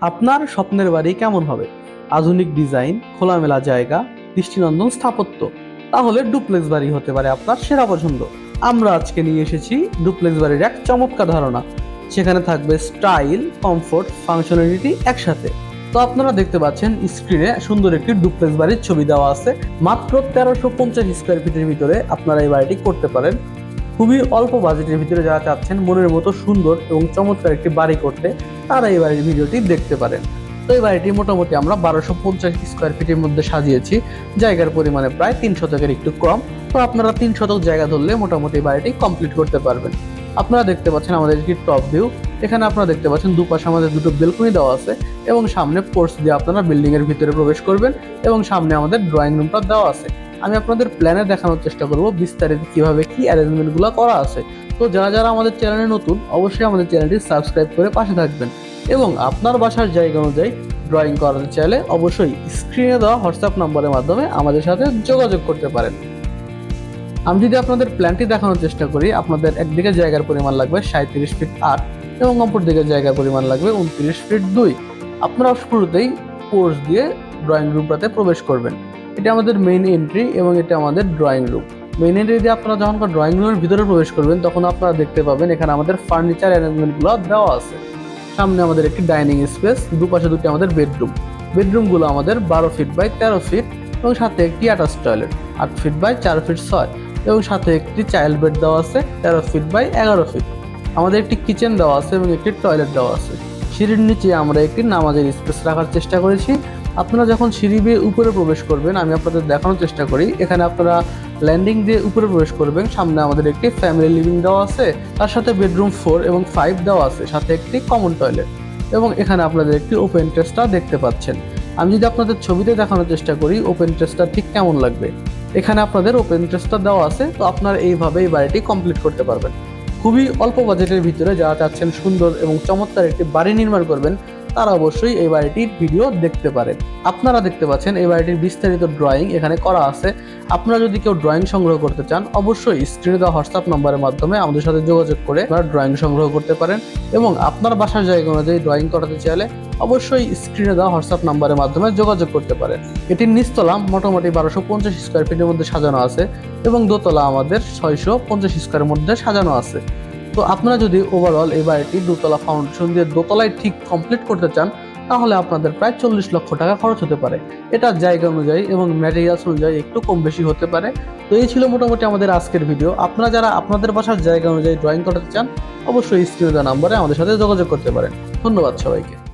আপনার স্বপ্নের বাড়ি কেমন হবে? আধুনিক ডিজাইন, খোলামেলা জায়গা, দৃষ্টিনন্দন স্থাপত্য। তাহলে ডুপ্লেক্স বাড়ি হতে পারে আপনার সেরা পছন্দ। আমরা আজকে নিয়ে এসেছি ডুপ্লেক্স বাড়ির এক চমৎকার ধারণা। সেখানে থাকবে স্টাইল, কমফোর্ট, ফাংশনালিটি একসাথে। তো আপনারা দেখতে পাচ্ছেন স্ক্রিনে সুন্দর একটি ডুপ্লেক্স বাড়ির ছবি দেওয়া আছে। মাত্র তেরোশো পঞ্চাশ স্কোয়ার ফিটের ভিতরে আপনারা এই বাড়িটি করতে পারেন। খুবই অল্প বাজেটের ভিতরে যারা চাচ্ছেন মনের মতো সুন্দর এবং চমৎকার একটি বাড়ি করতে। তারা এই বাড়ির ভিডিওটি দেখতে পারেন। তো এই বাড়িটি মোটামুটি আমরা বারোশো পঞ্চাশ স্কোয়ার ফিটের মধ্যে সাজিয়েছি। জায়গার পরিমাণে প্রায় তিন শতকের একটু কম। তো আপনারা তিন শতক জায়গা ধরলে মোটামুটি বাড়িটি কমপ্লিট করতে পারবেন। আপনারা দেখতে পাচ্ছেন আমাদের একটি টপ ভিউ এখানে আপনারা দেখতে পাচ্ছেন দুপাশে আমাদের দুটো বেলকনি দেওয়া আছে এবং সামনে পোর্স দিয়ে আপনারা বিল্ডিং এর ভিতরে প্রবেশ করবেন এবং সামনে আমাদের ড্রয়িং রুমটা দেওয়া আছে। আমি আপনাদের প্ল্যানে দেখানোর চেষ্টা করব বিস্তারিত কীভাবে কি অ্যারেঞ্জমেন্টগুলো করা আছে। তো যারা যারা আমাদের চ্যানেলে নতুন, অবশ্যই আমাদের চ্যানেলটি সাবস্ক্রাইব করে পাশে থাকবেন। এবং আপনার বাসার জায়গা অনুযায়ী ড্রয়িং করাতে চাইলে অবশ্যই স্ক্রিনে দেওয়া হোয়াটসঅ্যাপ নম্বরের মাধ্যমে আমাদের সাথে যোগাযোগ করতে পারেন। আমি যদি আপনাদের প্ল্যানটি দেখানোর চেষ্টা করি, আপনাদের একদিকে জায়গার পরিমাণ লাগবে সাঁত্রিশ ফিট আট এবং অপর দিকে জায়গার পরিমাণ লাগবে উনত্রিশ ফিট দুই। আপনারা শুরুতেই কোর্স দিয়ে ড্রয়িং রুমটাতে প্রবেশ করবেন। এটা আমাদের মেইন এন্ট্রি এবং এটা আমাদের ড্রয়িং রুম মেইন এন্ট্রি দিয়ে আপনারা যখন ড্রয়িং রুমের ভিতরে প্রবেশ করবেন, তখন আপনারা দেখতে পাবেন এখানে আমাদের ফার্নিচার অ্যারেঞ্জমেন্টগুলো দেওয়া আছে। সামনে আমাদের একটি ডাইনিং স্পেস দুপাশে দুটি আমাদের বেডরুম বেডরুমগুলো আমাদের বারো ফিট বাই তেরো ফিট এবং সাথে একটি অ্যাটাচ টয়লেট আট ফিট বাই চার ফিট ছয় এবং সাথে একটি চাইল্ড বেড দেওয়া আছে, তেরো ফিট বাই এগারো ফিট আমাদের একটি কিচেন দেওয়া আছে এবং একটি টয়লেট দেওয়া আছে। সিঁড়ির নিচে আমরা একটি নামাজের স্পেস রাখার চেষ্টা করেছি। আপনারা যখন সিঁড়ি বেয়ে উপরে প্রবেশ করবেন, আমি আপনাদের দেখানোর চেষ্টা করি। এখানে আপনারা ল্যান্ডিং দিয়ে উপরে প্রবেশ করবেন। সামনে আমাদের একটি ফ্যামিলি লিভিং দেওয়া আছে। তার সাথে বেডরুম ফোর এবং ফাইভ দেওয়া আছে। সাথে একটি কমন টয়লেট এবং এখানে আপনাদের একটি ওপেন টেস্টটা দেখতে পাচ্ছেন। আমি যদি আপনাদের ছবিতে দেখানোর চেষ্টা করি ওপেন টেস্টটা ঠিক কেমন লাগবে? এখানে আপনাদের ওপেন টেস্টটা দেওয়া আছে। তো আপনারা এইভাবে এই বাড়িটি কমপ্লিট করতে পারবেন। খুবই অল্প বাজেটের ভিতরে যারা চাচ্ছেন সুন্দর এবং চমৎকার একটি বাড়ি নির্মাণ করবেন তারা অবশ্যই এই বাড়িটির ভিডিও দেখতে পারেন। আপনারা দেখতে পাচ্ছেন এই বাড়িটির বিস্তারিত ড্রয়িং এখানে করা আছে। আপনারা যদি কেউ ড্রয়িং সংগ্রহ করতে চান, অবশ্যই স্ক্রিনে দেওয়া হোয়াটসঅ্যাপ নম্বরের মাধ্যমে আমাদের সাথে যোগাযোগ করে আপনারা ড্রয়িং সংগ্রহ করতে পারেন এবং আপনার বাসার জায়গা অনুযায়ী ড্রয়িং করাতে চাইলে অবশ্যই স্ক্রিনে দেওয়া হোয়াটসঅ্যাপ নাম্বারের মাধ্যমে যোগাযোগ করতে পারেন। এটির নিচতলা মোটামুটি বারোশো পঞ্চাশ স্কোয়ার ফিটের মধ্যে সাজানো আছে এবং দোতলা আমাদের ছয়শো পঞ্চাশ স্কোয়ারের মধ্যে সাজানো আছে। তো আপনারা যদি ওভারঅল এই বাড়িটি দোতলা ফাউন্ডেশন দিয়ে দোতলায় ঠিক কমপ্লিট করতে চান, তাহলে আপনাদের প্রায় চল্লিশ লক্ষ টাকা খরচ হতে পারে। এটা জায়গা অনুযায়ী এবং ম্যাটেরিয়ালস অনুযায়ী একটু কম বেশি হতে পারে। তো এই ছিল মোটামুটি আমাদের আজকের ভিডিও আপনারা যারা আপনাদের বাসার জায়গা অনুযায়ী ড্রয়িং করাতে চান, অবশ্যই স্ক্রিনে নাম্বারে আমাদের সাথে যোগাযোগ করতে পারেন। ধন্যবাদ সবাইকে।